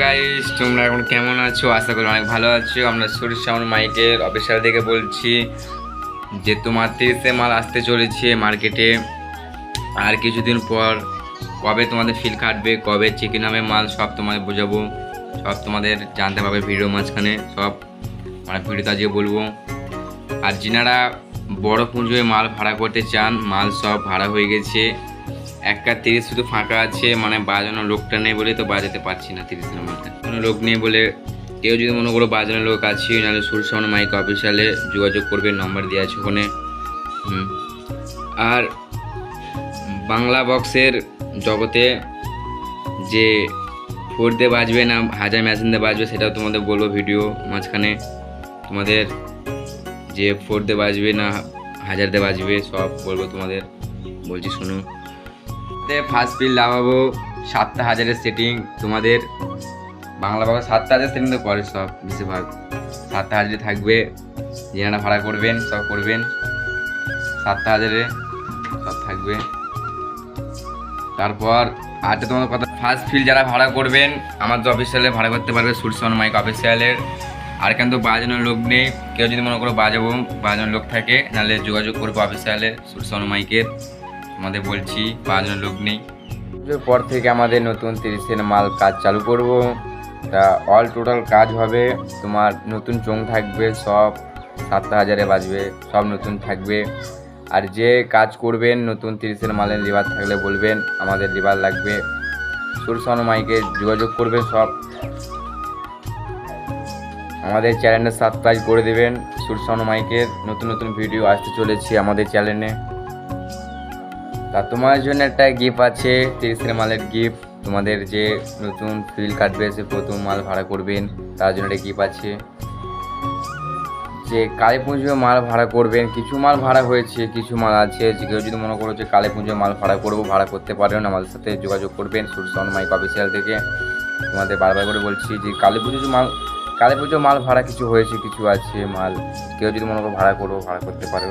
Guys তোমরা এখন কেমন আছো? আশা করি অনেক ভালো আছো। আমরা সুরেশ সাউন্ড মাইকের অফিসার থেকে বলছি যে তোমার তিরিশে মাল আসতে চলেছে মার্কেটে আর কিছুদিন পর কবে তোমাদের ফিল কাটবে, কবে চিকেন হবে মাল, সব তোমাদের বোঝাবো। সব তোমাদের জানতে পারবে ভিডিও মাঝখানে। সব মানে ভিডিওতে আজকে বলব। আর যিনারা বড় পুঁজোয় মাল ভাড়া করতে চান, মাল সব ভাড়া হয়ে গেছে। একটা তিরিশ শুধু ফাঁকা আছে মানে বাজানোর লোকটা নেই বলে তো বাজাতে পারছি না তিরিশ নাম্বারটা কোনো লোক নেই বলে কেউ যদি মনে করো বাজানোর লোক আছে, নাহলে সুরসামন মাইক অফিসিয়ালে যোগাযোগ করবে নম্বর দেওয়া আছে ওখানে। আর বাংলা বক্সের জগতে যে ফোর দিয়ে বাজবে না, হাজার মেশিন দিয়ে বাজবে, সেটাও তোমাদের বলব ভিডিও মাঝখানে। তোমাদের যে ফোর দিয়ে বাজবে না, হাজার দিয়ে বাজবে, সব বলব তোমাদের। বলছি শোনো। ফার্স্ট বিল লাগাবো, সাতটা হাজারের সেটিং তোমাদের। বাংলা বাবা সাতটা হাজার সেটিং তো করে সব বেশিরভাগ। সাতটা হাজারে থাকবে যেনারা ভাড়া করবেন, সব করবেন। সাতটা হাজারে সব থাকবে। তারপর আরেকটা তোমার কথা ফার্স্ট ফিল যারা ভাড়া করবেন, আমার তো অফিসিয়ালে ভাড়া করতে পারবে সুরসন মাইক অফিসিয়ালের আর কেন তো বাজানোর লোক নেই, কেউ যদি মনে করো বাজাবো, বাজানোর লোক থাকে, নাহলে যোগাযোগ করব অফিসিয়ালে সুরসন মাইকের। আমাদের বলছি বাজানোর লোক নেই। পুজোর পর থেকে আমাদের নতুন তিরিশের মাল কাজ চালু করব। তা অল টোটাল কাজ হবে। তোমার নতুন চোং থাকবে, সব সাতটা হাজারে বাজবে, সব নতুন থাকবে। আর যে কাজ করবেন, নতুন তিরিশের মালের লিভার থাকলে বলবেন, আমাদের লিভার লাগবে। সুরসন মাইকে যোগাযোগ করবে সব। আমাদের চ্যানেলে সাবস্ক্রাইব করে দেবেন। সুরসন মাইকের নতুন নতুন ভিডিও আসতে চলেছে আমাদের চ্যানেলে তা তোমার জন্য একটা গিফট আছে তিরিশের মালের গিফট তোমাদের যে নতুন ফিল কাটবে, সে প্রথম মাল ভাড়া করবেন, তার জন্য একটা গিফট আছে। যে কালী পুজো মাল ভাড়া করবেন, কিছু মাল ভাড়া হয়েছে, কিছু মাল আছে, যে কেউ যদি মনে করো যে কালী পুজো মাল ভাড়া করব, ভাড়া করতে পারেন, আমাদের সাথে যোগাযোগ করবেন সুরসন মাইক অফিসিয়াল থেকে। তোমাদের বারবার করে বলছি যে কালী পুজো মাল, কালী পুজো মাল ভাড়া কিছু হয়েছে, কিছু আছে মাল, কেউ যদি মনে করো ভাড়া করব, ভাড়া করতে পারো।